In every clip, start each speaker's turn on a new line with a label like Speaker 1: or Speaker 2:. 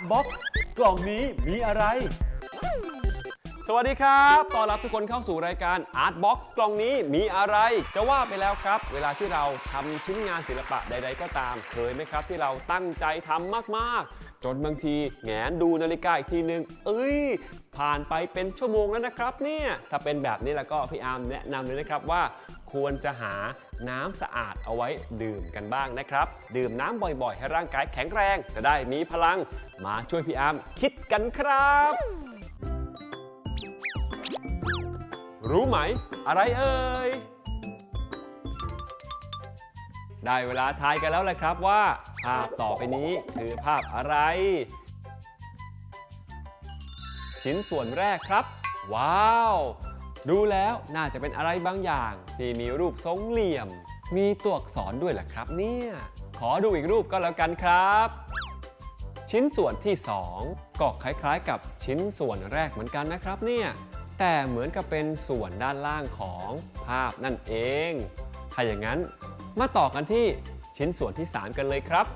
Speaker 1: Art Box กล่องนี้มีอะไร สวัสดีครับต้อนรับทุกคนเข้าสู่รายการ Art Box กล่องนี้มีอะไร จะว่าไปแล้วครับ เวลาที่เราทำชิ้นงานศิลปะใด ๆ ก็ตาม เคยไหมครับที่เราตั้งใจทำมากๆ จนบางทีแงนดูนาฬิกาอีกทีนึง เอ้ย ผ่านไปเป็นชั่วโมงแล้วนะครับเนี่ย ถ้าเป็นแบบนี้แล้วก็พี่อาร์มแนะนำเลยนะครับว่า ควรจะหาน้ำสะอาดเอาไว้ดื่มกันบ้างนะครับ ดื่มน้ำบ่อยๆ ให้ร่างกายแข็งแรง จะได้มีพลัง มาช่วยพี่อาร์มคิดกันครับ รู้ไหม อะไรเอ่ย ได้เวลาทายกันแล้วแหละครับว่า ภาพต่อไปนี้คือภาพอะไร ชิ้นส่วนแรกครับ ว้าว ดูแล้วน่าจะเป็นอะไรบางอย่างที่มีรูปทรงเหลี่ยม มีตัวอักษรด้วยแหละครับเนี่ย ขอดูอีกรูปก็แล้วกันครับ ชิ้นส่วนที่ 2 ก็คล้ายๆ กับชิ้นส่วนแรกเหมือนกันนะครับเนี่ย แต่เหมือนกับเป็นส่วนด้านล่างของภาพนั่นเอง ถ้าอย่างนั้นมาต่อกันที่ชิ้นส่วนที่ 3 กันเลยครับ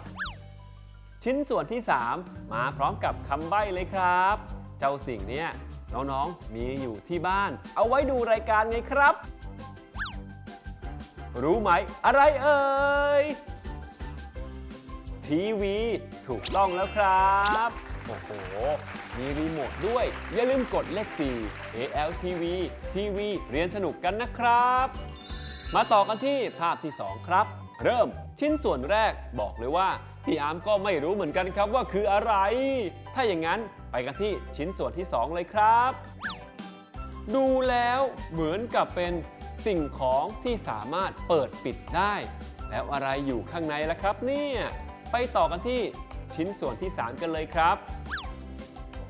Speaker 1: ชิ้นส่วนที่ 3 มาพร้อมกับคำใบ้เลยครับ เจ้าสิ่งเนี้ย น้องๆ มีอยู่ที่บ้าน เอาไว้ดูรายการไงครับ รู้ไหม อะไรเอ่ย ทีวีถูกต้องแล้วครับโอ้โห มีรีโมทด้วย อย่าลืมกดเลข 4 ALTV ทีวีเรียนสนุกกันนะครับ มาต่อกันที่ภาพที่ 2 ครับ เริ่มชิ้นส่วนแรกบอกเลยว่า พี่อาร์มก็ไม่รู้เหมือนกันครับว่าคืออะไร ถ้าอย่างนั้น ไปกันที่ชิ้นส่วนที่ 2 เลยครับ ดูแล้วเหมือนกับเป็นสิ่งของที่สามารถเปิดปิดได้ แล้วอะไรอยู่ข้างในล่ะครับ เนี่ยไปต่อกันที่ชิ้นส่วนที่ 3 กันเลยครับ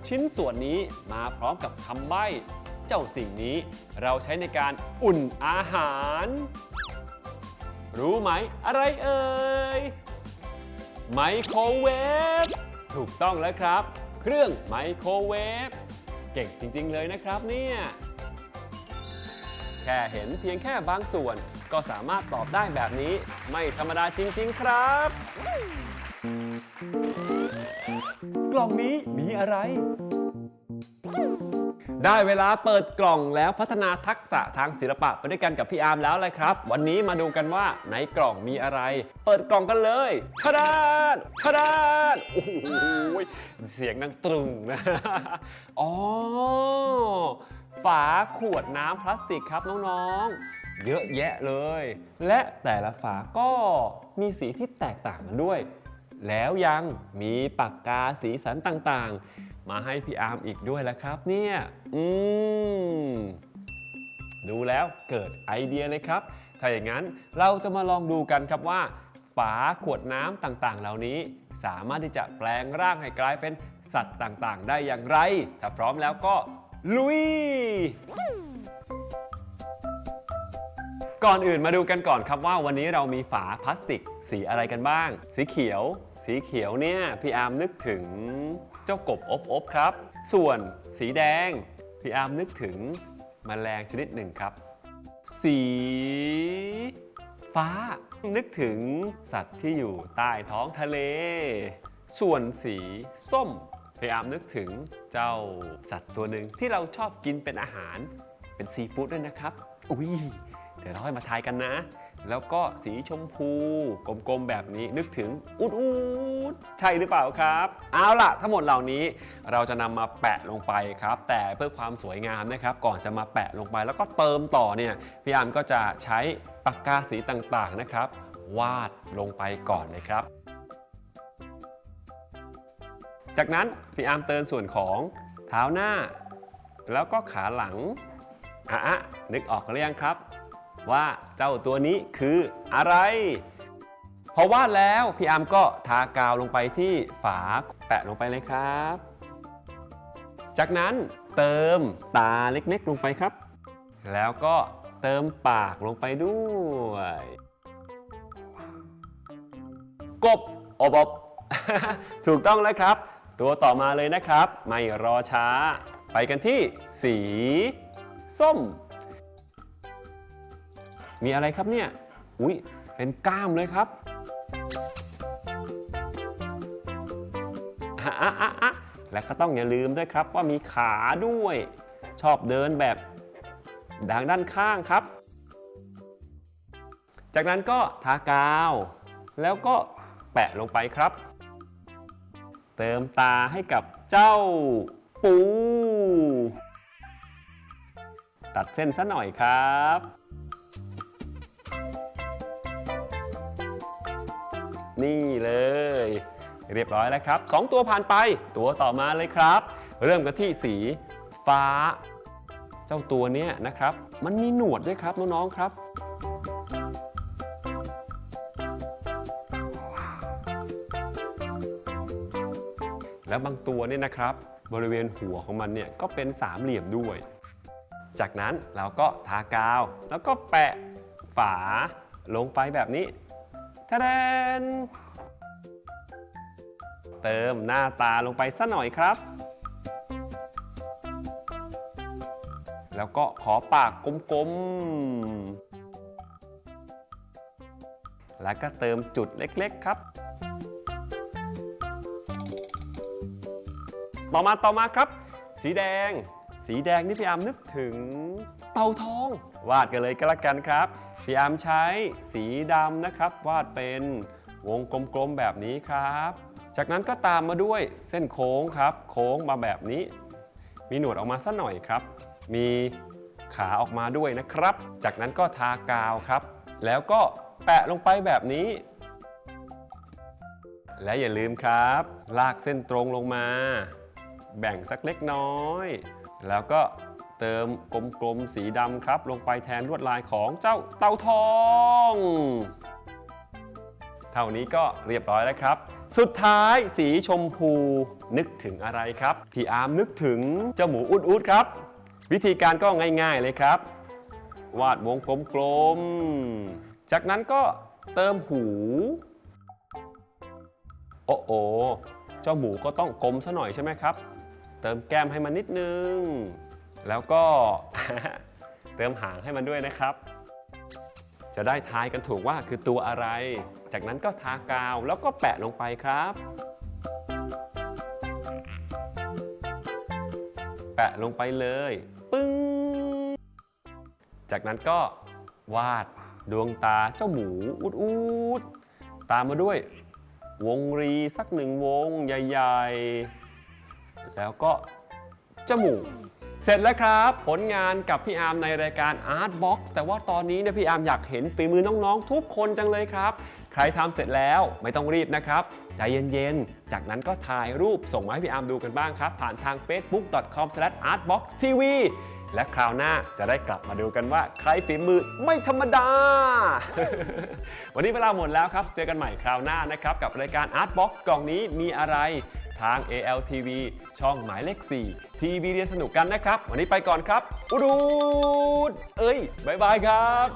Speaker 1: ชิ้นส่วนนี้มาพร้อมกับคำใบ้ เจ้าสิ่งนี้เราใช้ในการอุ่นอาหาร รู้ไหมอะไรเอ่ยไมโครเวฟถูกต้องแล้วครับ เครื่องไมโครเวฟเก่งจริง ๆ เลยนะครับเนี่ยแค่เห็นเพียงแค่บางส่วน ก็สามารถตอบได้แบบนี้ ไม่ธรรมดาจริง ๆ ครับ กล่องนี้มีอะไร ได้เวลาเปิดกล่องแล้วพัฒนาทักษะทางศิลปะไปด้วยกันกับพี่อาร์มแล้วเลยครับ วันนี้มาดูกันว่าในกล่องมีอะไร เปิดกล่องกันเลยชะดานชะดานโอ้โหเสียงดังตรึงนะอ๋อฝาขวดน้ำพลาสติกครับน้องๆ เยอะแยะเลย และแต่ละฝาก็มีสีที่แตกต่างกันด้วย แล้วยังมีปากกาสีสันต่างๆ มาให้พี่อาร์มอีกด้วยแล้วครับเนี่ยอืมดูแล้วเกิดไอเดียเลยครับ ถ้าอย่างนั้นเราจะมาลองดูกันครับว่า ฝาขวดน้ำต่างๆ เหล่านี้ สามารถที่จะแปลงร่างให้กลายเป็นสัตว์ต่างๆ ได้อย่างไร ถ้าพร้อมแล้วก็ลุย ก่อนอื่นมาดูกันก่อนครับว่าวันนี้เรามีฝาพลาสติกสีอะไรกันบ้าง สีเขียว สีเขียวเนี่ยพี่อาร์มนึกถึง เจ้ากบอบอบครับ ส่วนสีแดง พี่อาร์มนึกถึงมแมลงชนิดหนึ่งครับ สี ฟ้า นึกถึงสัตว์ที่อยู่ใต้ท้องทะเล ส่วนสีส้มพี่อาร์มนึกถึงเจ้าสัตว์ตัวหนึ่งที่เราชอบกินเป็นอาหารเป็นซีฟู้ดด้วยนะครับ อุ้ยเดี๋ยวเราค่อยมาทายกันนะ แล้วก็สีชมพูกลมๆแบบนี้นึกถึงอุดอุดใช่หรือเปล่าครับ เอาล่ะ ทั้งหมดเหล่านี้เราจะนำมาแปะลงไปครับ แต่เพื่อความสวยงามนะครับ ก่อนจะมาแปะลงไป แล้วก็เติมต่อเนี่ยพี่อามก็จะใช้ปากกาสีต่างๆนะครับ วาดลงไปก่อนนะครับ จากนั้นพี่อามเติมส่วนของเท้าหน้า แล้วก็ขาหลังอะนึกออกหรือยังครับ ว่าเจ้าตัวนี้คืออะไร พอวาดแล้วพี่อาร์มก็ทากาวลงไปที่ฝาแปะลงไปเลยครับ จากนั้นเติมตาเล็กๆลงไปครับ แล้วก็เติมปากลงไปด้วย กบอบอบถูกต้องแล้วครับ ตัวต่อมาเลยนะครับ ไม่รอช้า ไปกันที่สี ส้ม มีอะไรครับเนี่ย อุ๊ย เป็นกล้ามเลยครับอะอะอะอะและก็ต้องอย่าลืมด้วยครับว่ามีขาด้วย ชอบเดินแบบดังด้านข้างครับ จากนั้นก็ทากาว แล้วก็แปะลงไปครับ เติมตาให้กับเจ้าปู ตัดเส้นซะหน่อยครับ นี่เลย เรียบร้อยแล้วครับ 2 ตัวผ่านไปตัวต่อมาเลยครับ เริ่มกันที่สีฟ้า เจ้าตัวเนี้ยนะครับ มันมีหนวดด้วยครับน้องๆครับแล้วบางตัวเนี่ยนะครับ บริเวณหัวของมันเนี่ยก็เป็นสามเหลี่ยมด้วย จากนั้นเราก็ทากาว แล้วก็แปะฝาลงไปแบบนี้ ทะแดนเติมหน้าตาลงไปสักหน่อยครับ แล้วก็ขอปากกลมๆ แล้วก็เติมจุดเล็กๆครับ ต่อมาต่อมาครับ สีแดง สีแดงนี่พี่อาร์มนึกถึงเต่าทอง วาดกันเลยก็แล้วกันครับ พี่อาร์มใช้สีดำนะครับ วาดเป็นวงกลมๆแบบนี้ครับ จากนั้นก็ตามมาด้วยเส้นโค้งครับ โค้งมาแบบนี้ มีหนวดออกมาสักหน่อยครับ มีขาออกมาด้วยนะครับ จากนั้นก็ทากาวครับ แล้วก็แปะลงไปแบบนี้ และอย่าลืมครับ ลากเส้นตรงลงมา แบ่งสักเล็กน้อย แล้วก็เติมกลมๆสีดำครับ ลงไปแทนลวดลายของเจ้าเต่าทอง เท่านี้ก็เรียบร้อยแล้วครับ สุดท้ายสีชมพูนึกถึงอะไรครับ พี่อาร์มนึกถึงเจ้าหมูอุดอุดครับ วิธีการก็ง่ายๆเลยครับ วาดวงกลมๆ จากนั้นก็เติมหู โอ้โอเจ้าหมูก็ต้องกลมซะหน่อยใช่ไหมครับ เติมแก้มให้มันนิดนึง แล้วก็ เติมหางให้มันด้วยนะครับ จะได้ทายกันถูกว่าคือตัวอะไร จากนั้นก็ทากาวแล้วก็แปะลงไปครับ แปะลงไปเลย ปึ้ง จากนั้นก็วาดดวงตาเจ้าหมูอุดอุดๆตามมาด้วย วงรีสักหนึ่งวงใหญ่ ๆ แล้วก็จมูก เสร็จแล้วครับ ผลงานกับพี่อาร์มในรายการ Art Box แต่ว่าตอนนี้เนี่ยพี่อาร์มอยากเห็นฝีมือน้องๆ ทุกคนจังเลยครับ ใครทำเสร็จแล้วไม่ต้องรีบนะครับ ใจเย็นๆ จากนั้นก็ถ่ายรูปส่งมาให้พี่อาร์มดูกันบ้างครับ ผ่านทาง facebook.com/artboxtv และคราวหน้าจะได้กลับมาดูกันว่า ใครฝีมือไม่ธรรมดา วันนี้เวลาหมดแล้วครับ เจอกันใหม่คราวหน้านะครับ กับรายการ Art Box กล่องนี้มีอะไร ทาง ALTV ช่องหมายเลข 4 ทีวีเรียนสนุกกันนะครับ วันนี้ไปก่อนครับ อุดูดเอ้ย บ๊ายบายครับ